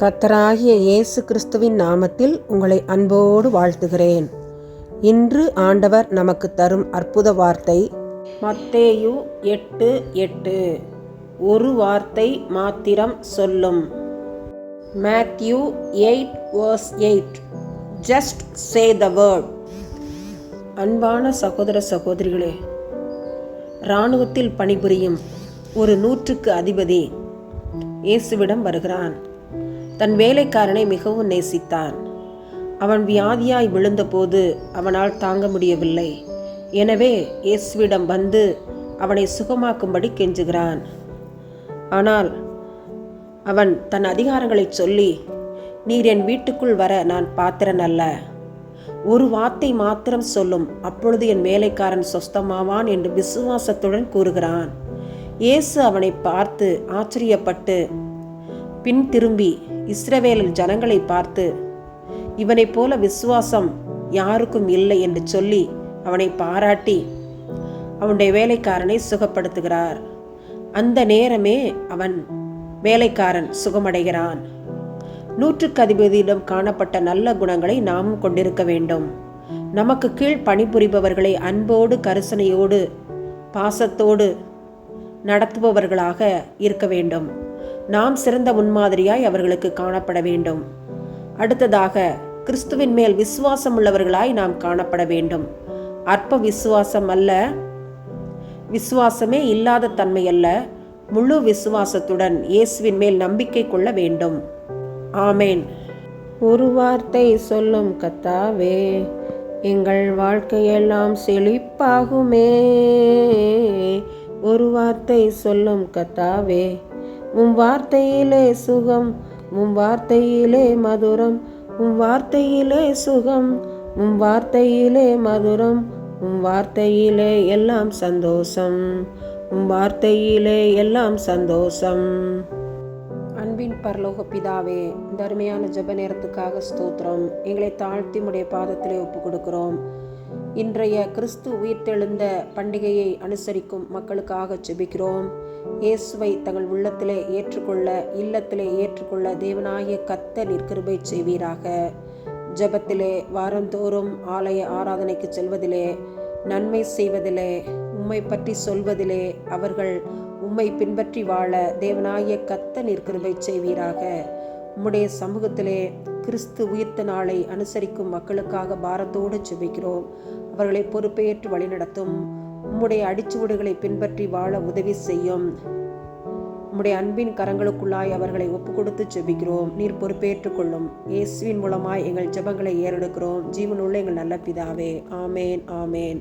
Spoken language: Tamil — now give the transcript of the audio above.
கத்தராகிய இயேசு கிறிஸ்துவின் நாமத்தில் உங்களை அன்போடு வாழ்த்துகிறேன். இன்று ஆண்டவர் நமக்கு தரும் அற்புத வார்த்தை மத்தேயு எட்டு எட்டு. ஒரு வார்த்தை மாத்திரம் சொல்லும். Matthew eight verse eight. Just say the word. அன்பான சகோதர சகோதரிகளே இராணுவத்தில் பணிபுரியும் ஒரு நூற்றுக்கு அதிபதி இயேசுவிடம் வருகிறான். தன் வேலைக்காரனை மிகவும் நேசித்தான். அவன் வியாதியாய் விழுந்தபோது அவனால் தாங்க முடியவில்லை. எனவே இயேசுவிடம் வந்து அவனை சுகமாக்கும்படி கெஞ்சுகிறான். ஆனால் அவன் தன் அதிகாரங்களை சொல்லி நீர் என் வீட்டுக்குள் வர நான் பாத்திரன் அல்ல. ஒரு வார்த்தை மாத்திரம் சொல்லும். அப்பொழுது என் வேலைக்காரன் சொஸ்தமாவான் என்று விசுவாசத்துடன் கூறுகிறான். இயேசு அவனை பார்த்து ஆச்சரியப்பட்டு பின் திரும்பி இஸ்ரவேலில் ஜனங்களை பார்த்து இவனைப் போல விசுவாசம் யாருக்கும் இல்லை என்று சொல்லி அவனை பாராட்டி அவனுடைய வேலைக்காரனை சுகப்படுத்துகிறார். அந்த நேரமே அவன் வேலைக்காரன் சுகமடைகிறான். நூற்றுக்கு அதிபதியிடம் காணப்பட்ட நல்ல குணங்களை நாமும் கொண்டிருக்க வேண்டும். நமக்கு கீழ் பணிபுரிபவர்களை அன்போடு கரிசனையோடு பாசத்தோடு நடத்துபவர்களாக இருக்க வேண்டும். நாம் சிறந்த முன்மாதிரியாய் அவர்களுக்கு காணப்பட வேண்டும். அடுத்ததாக கிறிஸ்துவின் மேல் விசுவாசம் உள்ளவர்களாய் நாம் காணப்பட வேண்டும். அற்ப விசுவாசம் அல்ல விசுவாசமே இல்லாத தன்மை அல்ல முழு விசுவாசத்துடன் இயேசுவின் மேல் நம்பிக்கை கொள்ள வேண்டும். ஆமேன். ஒரு வார்த்தை சொல்லும் கத்தாவே எங்கள் வாழ்க்கையெல்லாம் செழிப்பாகுமே. ஒரு வார்த்தை சொல்லும் கத்தாவே உம் வார்த்தையிலே சுகம் உம் வார்த்தையிலே மதுரம் உம் வார்த்தையிலே சுகம் உம் வார்த்தையிலே மதுரம் உம் வார்த்தையிலே எல்லாம் சந்தோஷம் உம் வார்த்தையிலே எல்லாம் சந்தோஷம். அன்பின் பரலோக பிதாவே இந்த அருமையான நேரத்துக்காக ஸ்தோத்திரம். எங்களை தாழ்த்தி உடைய பாதத்திலே ஒப்பு கொடுக்கிறோம் இன்றைய கிறிஸ்து உயிர்த்தெழுந்த பண்டிகையை அனுசரிக்கும் மக்களுக்காக ஜெபிக்கிறோம். இயேசுவை தங்கள் உள்ளத்திலே ஏற்றுக்கொள்ள இல்லத்திலே ஏற்றுக்கொள்ள தேவனாகிய கத்த நிற்கிருபை செய்வீராக. ஜெபத்திலே வாரந்தோறும் ஆலய ஆராதனைக்கு செல்வதிலே நன்மை செய்வதிலே உம்மை பற்றி சொல்வதிலே அவர்கள் உம்மை பின்பற்றி வாழ தேவனாகிய கத்த நிற்கிருபை செய்வீராக. உம்முடைய சமூகத்திலே கிறிஸ்து உயிர்த்த நாளை அனுசரிக்கும் மக்களுக்காக பாரத்தோடு ஜெபிக்கிறோம். அவர்களை பொறுப்பேற்று வழிநடத்தும். உம்முடைய அடிச்சுவடுகளை பின்பற்றி வாழ உதவி செய்யும். உம்முடைய அன்பின் கரங்களுக்குள்ளாய் அவர்களை ஒப்பு கொடுத்து ஜெபிக்கிறோம். நீர் பொறுப்பேற்றுக் கொள்ளும். இயேசுவின் மூலமாய் எங்கள் ஜெபங்களை ஏறெடுக்கிறோம். ஜீவனுள்ள எங்கள் நல்ல பிதாவே. ஆமேன் ஆமேன்.